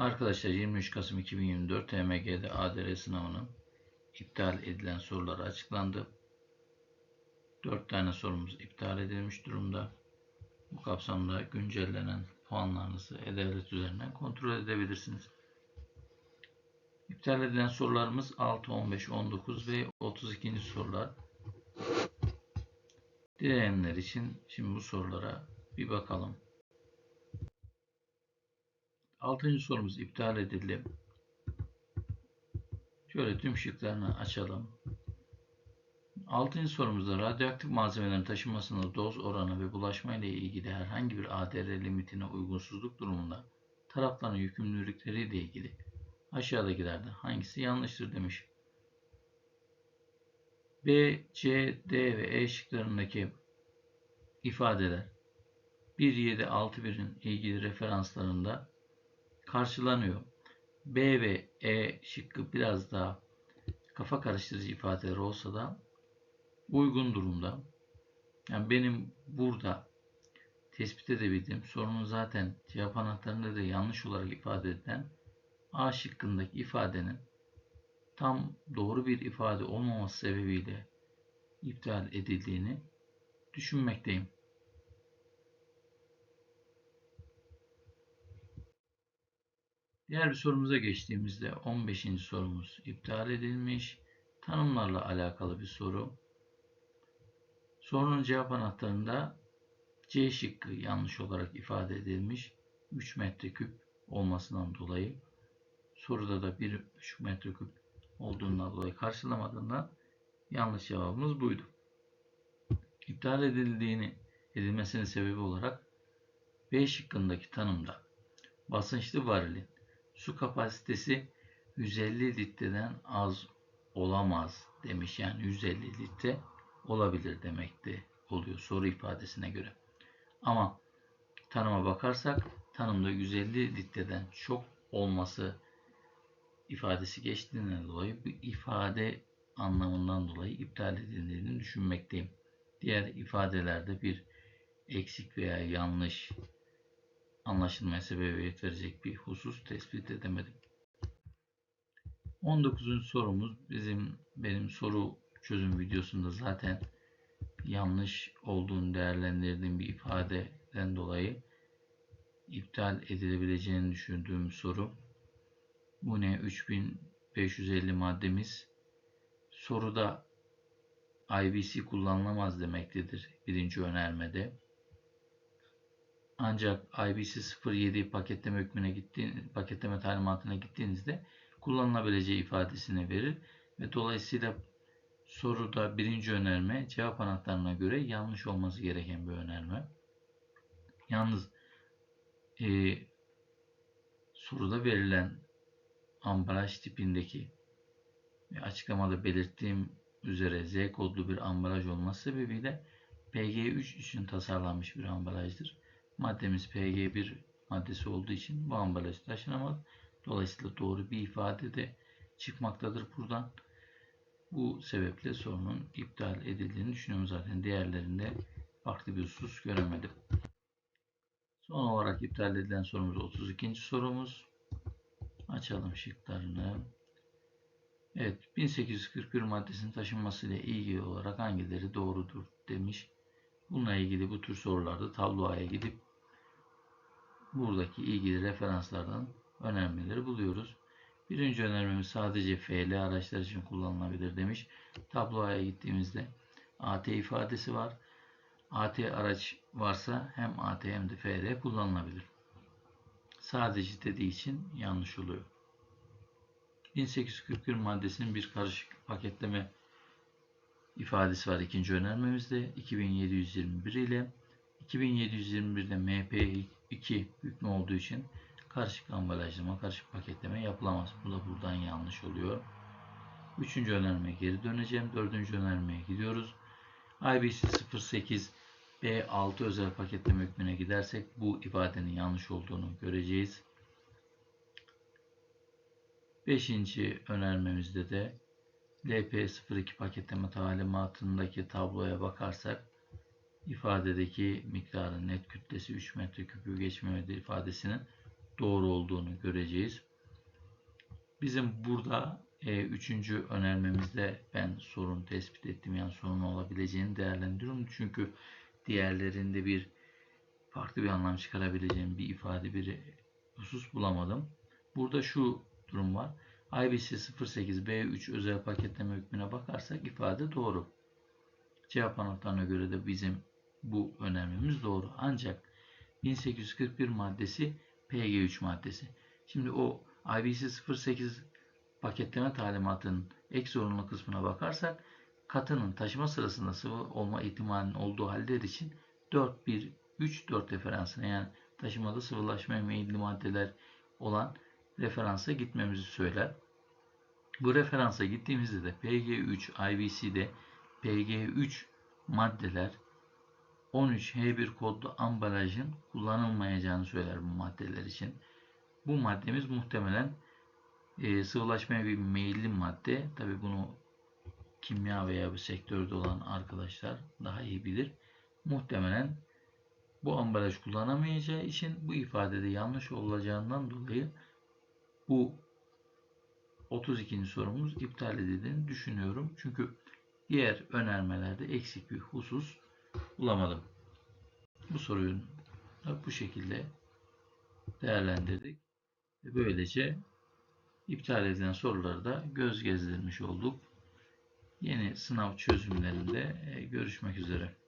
Arkadaşlar 23 Kasım 2024 TMG'de ADR sınavının iptal edilen soruları açıklandı. 4 tane sorumuz iptal edilmiş durumda. Bu kapsamda güncellenen puanlarınızı E-Devlet üzerinden kontrol edebilirsiniz. İptal edilen sorularımız 6, 15, 19 ve 32. sorular. Dileyenler için şimdi bu sorulara bir bakalım. Altıncı sorumuz iptal edildi. Şöyle tüm şıklarını açalım. Altıncı sorumuzda radyoaktif malzemelerin taşınmasında doz oranı ve bulaşma ile ilgili herhangi bir ADR limitine uygunsuzluk durumunda tarafların yükümlülükleri ile ilgili aşağıdakilerden hangisi yanlıştır demiş. B, C, D ve E şıklarındaki ifadeler 1, 7, 6, 1'in ilgili referanslarında karşılanıyor. B ve E şıkkı biraz daha kafa karıştırıcı ifadeler olsa da uygun durumda. Yani benim burada tespit edebildiğim sorunun zaten cevap anahtarında da yanlış olarak ifade edilen A şıkkındaki ifadenin tam doğru bir ifade olmaması sebebiyle iptal edildiğini düşünmekteyim. Diğer bir sorumuza geçtiğimizde 15. sorumuz iptal edilmiş. Tanımlarla alakalı bir soru. Sorunun cevap anahtarında C şıkkı yanlış olarak ifade edilmiş. 3 metreküp olmasından dolayı soruda da 1,5 metreküp olduğundan dolayı karşılamadığından yanlış cevabımız buydu. İptal edildiğini edilmesinin sebebi olarak B şıkkındaki tanımda basınçlı varilin su kapasitesi 150 litreden az olamaz demiş. Yani 150 litre olabilir demekte oluyor soru ifadesine göre. Ama tanıma bakarsak tanımda 150 litreden çok olması ifadesi geçtiğinden dolayı bu ifade anlamından dolayı iptal edildiğini düşünmekteyim. Diğer ifadelerde bir eksik veya yanlış anlaşılmaya sebebiyet verecek bir husus tespit edemedim. 19. sorumuz bizim benim soru çözüm videosunda zaten yanlış olduğunu değerlendirdiğim bir ifadeden dolayı iptal edilebileceğini düşündüğüm soru. Bu ne? 3550 maddemiz. Soruda IBC kullanılamaz demektedir birinci önermede. Ancak IBC 07 paketleme hükmüne gittiğin, paketleme talimatına gittiğinizde kullanılabileceği ifadesini verir ve dolayısıyla soruda birinci önerme cevap anahtarına göre yanlış olması gereken bir önerme. Yalnız e, soruda verilen ambalaj tipindeki açıklamada belirttiğim üzere Z kodlu bir ambalaj olması sebebiyle PG3 için tasarlanmış bir ambalajdır. Maddemiz PG1 maddesi olduğu için bu ambalaj taşınamaz. Dolayısıyla doğru bir ifade de çıkmaktadır buradan. Bu sebeple sorunun iptal edildiğini düşünüyorum zaten. Diğerlerinde farklı bir husus göremedim. Son olarak iptal edilen sorumuz 32. sorumuz. Açalım şıklarını. Evet 1841 maddesinin taşınmasıyla ilgili olarak hangileri doğrudur demiş. Bununla ilgili bu tür sorularda tabloya gidip buradaki ilgili referanslardan önermeleri buluyoruz. Birinci önermemiz sadece FL araçlar için kullanılabilir demiş. Tabloya gittiğimizde AT ifadesi var. AT araç varsa hem AT hem de FL kullanılabilir. Sadece dediği için yanlış oluyor. 1841 maddesinin bir karışık paketleme ifadesi var ikinci önermemizde 2721 ile 2721'de MP2 hükmü olduğu için karışık ambalajlama, karışık paketleme yapılamaz. Bu da buradan yanlış oluyor. Üçüncü önermeye geri döneceğim. Dördüncü önermeye gidiyoruz. IBC 08 B6 özel paketleme hükmüne gidersek bu ifadenin yanlış olduğunu göreceğiz. Beşinci önermemizde de LP02 paketleme talimatındaki tabloya bakarsak ifadedeki miktarın net kütlesi 3 metreküpü geçmemelidir ifadesinin doğru olduğunu göreceğiz. Bizim burada e, üçüncü önermemizde ben sorun tespit ettim. Yani sorun olabileceğini değerlendiriyorum. Çünkü diğerlerinde bir farklı bir anlam çıkarabileceğim bir ifade, bir husus bulamadım. Burada şu durum var. IBC 08 B3 özel paketleme hükmüne bakarsak ifade doğru. Cevap anahtarına göre de bizim bu önermemiz doğru. Ancak 1841 maddesi PG3 maddesi. Şimdi o IBC 08 paketleme talimatının ek zorunlu kısmına bakarsak katının taşıma sırasında sıvı olma ihtimalinin olduğu haller için 4 1 3 4 referansına yani taşımada sıvılaşmaya meyilli maddeler olan referansa gitmemizi söyler. Bu referansa gittiğimizde de PG3 IBC'de PG3 maddeler 13H1 kodlu ambalajın kullanılmayacağını söyler bu maddeler için. Bu maddemiz muhtemelen e, sıvılaşmaya bir meyilli madde. Tabi bunu kimya veya bir sektörde olan arkadaşlar daha iyi bilir. Muhtemelen bu ambalaj kullanamayacağı için bu ifadede yanlış olacağından dolayı bu 32. sorumuz iptal edildiğini düşünüyorum. Çünkü diğer önermelerde eksik bir husus bulamadım. Bu soruyu bu şekilde değerlendirdik. Ve böylece iptal edilen soruları da göz gezdirmiş olduk. Yeni sınav çözümlerinde e, görüşmek üzere.